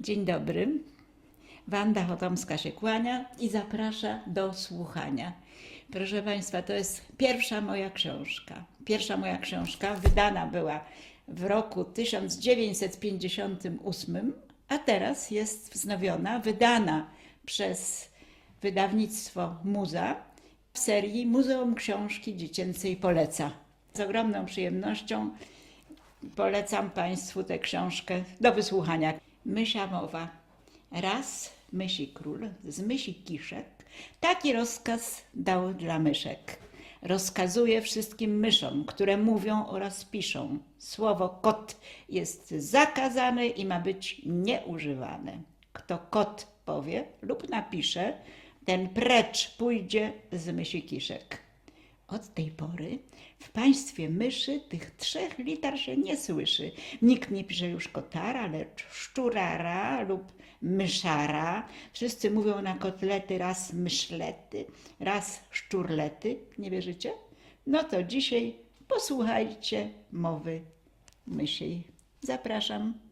Dzień dobry. Wanda Chotomska się kłania i zaprasza do słuchania. Proszę Państwa, to jest pierwsza moja książka. Pierwsza moja książka wydana była w roku 1958, a teraz jest wznowiona, wydana przez wydawnictwo Muza w serii Muzeum Książki Dziecięcej Poleca. Z ogromną przyjemnością Polecam Państwu tę książkę do wysłuchania. Mysia mowa. Raz mysi król z mysi kiszek taki rozkaz dał dla myszek. Rozkazuje wszystkim myszom, które mówią oraz piszą. Słowo kot jest zakazane i ma być nieużywane. Kto kot powie lub napisze, ten precz pójdzie z mysi kiszek. Od tej pory w państwie myszy tych trzech liter się nie słyszy. Nikt nie pisze już kotara, lecz szczurara lub myszara. Wszyscy mówią na kotlety raz myszlety, raz szczurlety. Nie wierzycie? No to dzisiaj posłuchajcie mowy mysiej. Zapraszam.